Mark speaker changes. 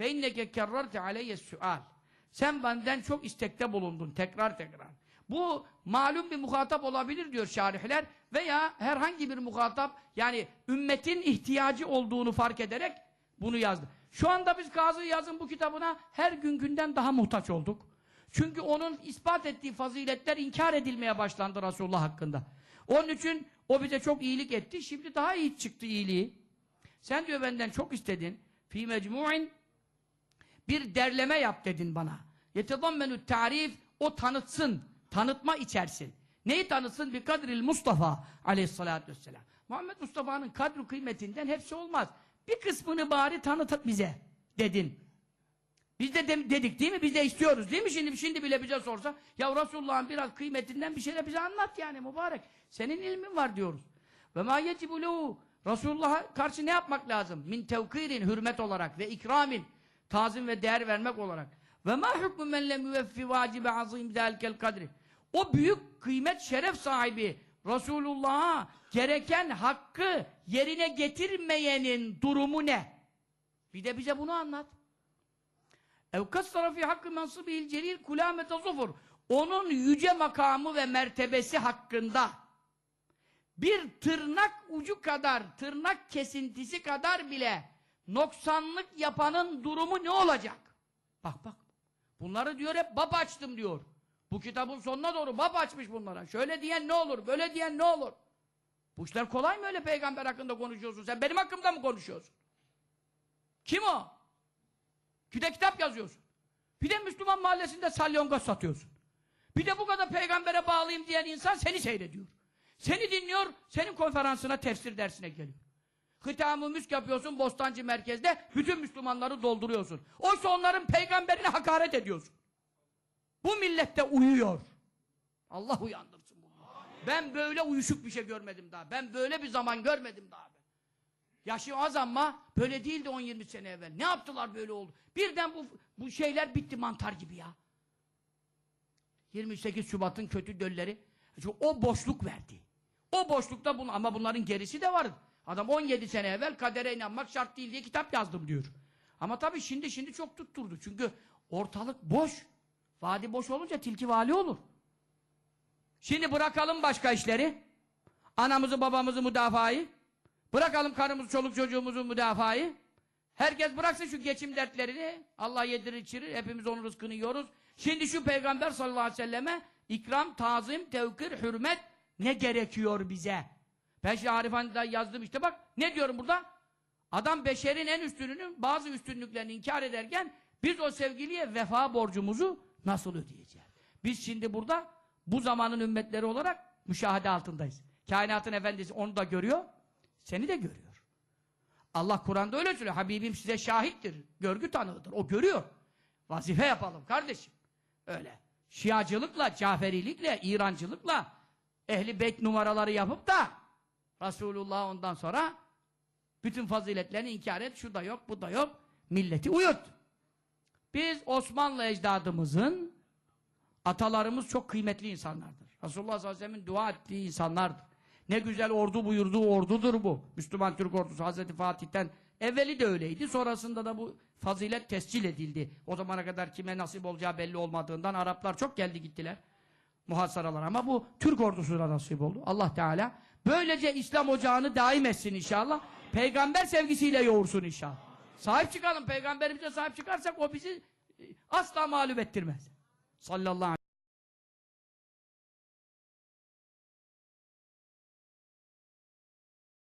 Speaker 1: inneke kerrarte aleyye sual. Sen benden çok istekte bulundun tekrar tekrar. Bu malum bir muhatap olabilir diyor şarihler veya herhangi bir muhatap yani ümmetin ihtiyacı olduğunu fark ederek bunu yazdı. Şu anda biz Kazı Yaz'ın bu kitabına her gün günden daha muhtaç olduk. Çünkü onun ispat ettiği faziletler inkar edilmeye başlandı Resulullah hakkında. Onun için o bize çok iyilik etti. Şimdi daha iyi çıktı iyiliği. Sen diyor benden çok istedin. Fi mecmu'in bir derleme yap dedin bana. Yetezammenü tarif o tanıtsın. Tanıtma içersin. Neyi tanıtsın? Bir kadril Mustafa aleyhissalatü vesselam. Muhammed Mustafa'nın kadru kıymetinden hepsi olmaz. Bir kısmını bari tanıt bize dedin. Biz de, de- dedik değil mi? Biz de istiyoruz değil mi? Şimdi şimdi bile bize sorsa ya Resulullah'ın biraz kıymetinden bir şeyler bize anlat yani mübarek. Senin ilmin var diyoruz. Ve ma yecibu lehu Resulullah'a karşı ne yapmak lazım? Min tevkirin hürmet olarak ve ikramin tazim ve değer vermek olarak. Ve ma hükmü men lem yüveffi vacibe azim zelkel kadri. O büyük kıymet şeref sahibi Resulullah'a gereken hakkı yerine getirmeyenin durumu ne? Bir de bize bunu anlat. ev kassara fi hakkı mansıbihil celil kulamete zufur. Onun yüce makamı ve mertebesi hakkında bir tırnak ucu kadar, tırnak kesintisi kadar bile noksanlık yapanın durumu ne olacak? Bak bak. Bunları diyor hep bab açtım diyor. Bu kitabın sonuna doğru bab açmış bunlara. Şöyle diyen ne olur, böyle diyen ne olur? Bu işler kolay mı öyle peygamber hakkında konuşuyorsun? Sen benim hakkımda mı konuşuyorsun? Kim o? Bir de kitap yazıyorsun. Bir de Müslüman mahallesinde salyonga satıyorsun. Bir de bu kadar peygambere bağlıyım diyen insan seni seyrediyor. Seni dinliyor, senin konferansına, tefsir dersine geliyor. Hıtamı müsk yapıyorsun Bostancı merkezde, bütün Müslümanları dolduruyorsun. Oysa onların peygamberine hakaret ediyorsun. Bu millette uyuyor. Allah uyandırsın bunu. Ben böyle uyuşuk bir şey görmedim daha. Ben böyle bir zaman görmedim daha. Ben. Yaşı az ama böyle değildi 10-20 sene evvel. Ne yaptılar böyle oldu? Birden bu, bu şeyler bitti mantar gibi ya. 28 Şubat'ın kötü dölleri Çünkü o boşluk verdi. O boşlukta bunu ama bunların gerisi de var. Adam 17 sene evvel kadere inanmak şart değil diye kitap yazdım diyor. Ama tabii şimdi şimdi çok tutturdu. Çünkü ortalık boş. Vadi boş olunca tilki vali olur. Şimdi bırakalım başka işleri. Anamızı babamızı müdafayı. Bırakalım karımızı çoluk çocuğumuzu müdafayı. Herkes bıraksın şu geçim dertlerini. Allah yedirir içirir. Hepimiz onun rızkını yiyoruz. Şimdi şu peygamber sallallahu aleyhi ve selleme ikram, tazim, tevkir, hürmet ne gerekiyor bize? Şimdi Arif Han'da yazdım işte bak ne diyorum burada? Adam beşerin en üstününün bazı üstünlüklerini inkar ederken biz o sevgiliye vefa borcumuzu nasıl ödeyeceğiz? Biz şimdi burada bu zamanın ümmetleri olarak müşahede altındayız. Kainatın efendisi onu da görüyor, seni de görüyor. Allah Kur'an'da öyle söylüyor. Habibim size şahittir, görgü tanığıdır. O görüyor. Vazife yapalım kardeşim. Öyle. Şiacılıkla, Caferilikle, İrancılıkla ehli beyt numaraları yapıp da Resulullah ondan sonra bütün faziletlerini inkar et. Şu da yok, bu da yok. Milleti uyut. Biz Osmanlı ecdadımızın atalarımız çok kıymetli insanlardır. Resulullah sallallahu aleyhi ve sellem'in dua ettiği insanlardır. Ne güzel ordu buyurduğu ordudur bu. Müslüman Türk ordusu Hazreti Fatih'ten evveli de öyleydi. Sonrasında da bu fazilet tescil edildi. O zamana kadar kime nasip olacağı belli olmadığından Araplar çok geldi gittiler. Muhasaralar ama bu Türk ordusuna nasip oldu. Allah Teala böylece İslam ocağını daim etsin inşallah. Peygamber sevgisiyle yoğursun inşallah. Sahip çıkalım. Peygamberimize sahip çıkarsak o bizi e, asla mağlup ettirmez. Sallallahu aleyhi